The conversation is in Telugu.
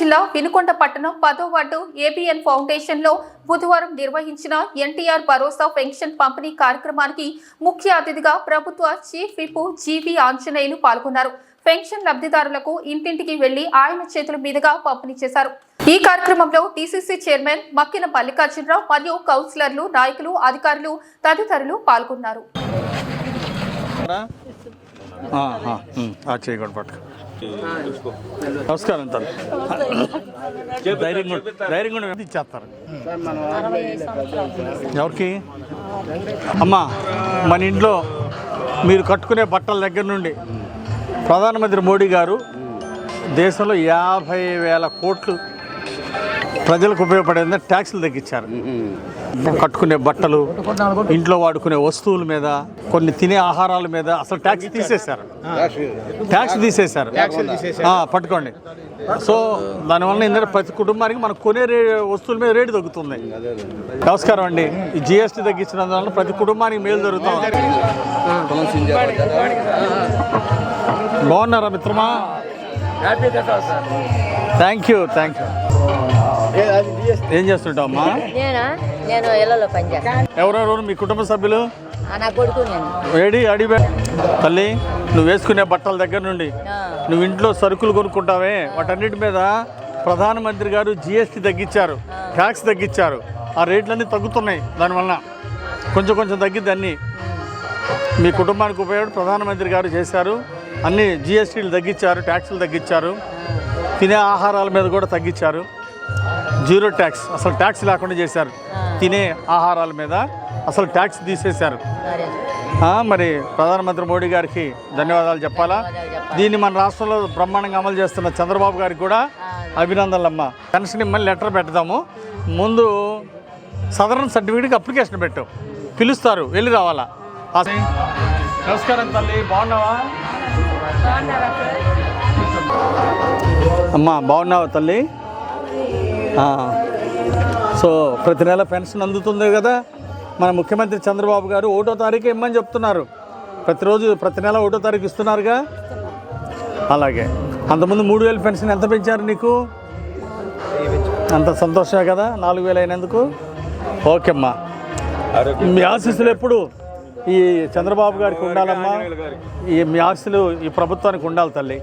జిల్లా వినుకొండ పట్టణం పదో వార్డు ఏబిఎన్ ఫౌండేషన్లో బుధవారం నిర్వహించిన ఎన్టీఆర్ భరోసా పెన్షన్ పంపిణీ కార్యక్రమానికి ముఖ్య అతిథిగా ప్రభుత్వ చీఫ్ విప్ జీవి ఆంజనేయులు పాల్గొన్నారు. పెన్షన్ లబ్ధిదారులకు ఇంటింటికి వెళ్ళి ఆయన చేతుల మీదుగా పంపిణీ చేశారు. ఈ కార్యక్రమంలో టీసీసీ చైర్మన్ మక్కిన మల్లికార్జునరావు మరియు కౌన్సిలర్లు నాయకులు అధికారులు తదితరులు పాల్గొన్నారు. నమస్కారం ఉండు, ధైర్యంగా ఉండు, ఇచ్చేస్తారు. ఎవరికి? అమ్మా మన ఇంట్లో మీరు కట్టుకునే బట్టల దగ్గర నుండి ప్రధానమంత్రి మోడీ గారు దేశంలో యాభై వేల కోట్లు ప్రజలకు ఉపయోగపడేది ట్యాక్సులు తగ్గించారు. కట్టుకునే బట్టలు ఇంట్లో వాడుకునే వస్తువుల మీద కొన్ని తినే ఆహారాల మీద అసలు ట్యాక్స్ తీసేశారు. ట్యాక్స్ తీసేశారు. పట్టుకోండి. సో దానివల్ల ఏంటంటే ప్రతి కుటుంబానికి మనం కొనే రే వస్తువుల మీద రేటు తగ్గుతుంది. నమస్కారం అండి. ఈ జిఎస్టీ తగ్గించినందువల్ల ప్రతి కుటుంబానికి మేలు జరుగుతుంది బాగున్నారా మిత్రమా? థ్యాంక్ యూ థ్యాంక్ యూ ఏం చేస్తుంటావు అమ్మా నేనా నేను ఇళ్ళలో పనిచేస్తాను ఎవరెవరు? మీ కుటుంబ సభ్యులు? నా కొడుకు నేను. ఏడి అడివే తల్లి నువ్వు వేసుకునే బట్టల దగ్గర నుండి. నువ్వు ఇంట్లో సరుకులు కొనుక్కుంటావే. వాటన్నిటి మీద ప్రధానమంత్రి గారు జిఎస్టీ తగ్గించారు. ట్యాక్స్ తగ్గించారు. ఆ రేట్లన్నీ తగ్గుతున్నాయి దానివల్ల. కొంచెం కొంచెం తగ్గిద్ది అన్నీ. మీ కుటుంబానికి ఉపయోగపడి ప్రధానమంత్రి గారు చేశారు. అన్ని జిఎస్టీలు తగ్గించారు ట్యాక్సులు తగ్గించారు. తినే ఆహారాల మీద కూడా తగ్గించారు. Zero tax. అసలు ట్యాక్స్ లేకుండా చేశారు. తినే ఆహారాల మీద అసలు ట్యాక్స్ తీసేశారు. మరి ప్రధానమంత్రి మోడీ గారికి ధన్యవాదాలు చెప్పాలా? దీన్ని మన రాష్ట్రంలో బ్రహ్మాండంగా అమలు చేస్తున్న చంద్రబాబు గారికి కూడా అభినందనలమ్మా. పెన్షన్ ఇమ్మని లెటర్ పెడదాము ముందు సదరన్ సర్టిఫికేట్కి అప్లికేషన్ పెట్టు. పిలుస్తారు. వెళ్ళి రావాలా? నమస్కారం తల్లి. బాగున్నావా? అమ్మా బాగున్నావా తల్లి? సో ప్రతి నెల పెన్షన్ అందుతుంది కదా. మన ముఖ్యమంత్రి చంద్రబాబు గారు ఒకటో తారీఖు ఇమ్మని చెప్తున్నారు. ప్రతిరోజు ప్రతి నెల ఒకటో తారీఖు ఇస్తున్నారుగా? అలాగే. అంతకుముందు మూడు వేలు పెన్షన్ ఎంత పెంచారు నీకు? అంత సంతోషమే కదా నాలుగు వేలు అయినందుకు? ఓకే అమ్మా మీ ఆశీస్సులు ఎప్పుడు? ఈ చంద్రబాబు గారికి ఉండాలమ్మా. ఈ మీ ఆశీస్సులు ఈ ప్రభుత్వానికి ఉండాలి తల్లి.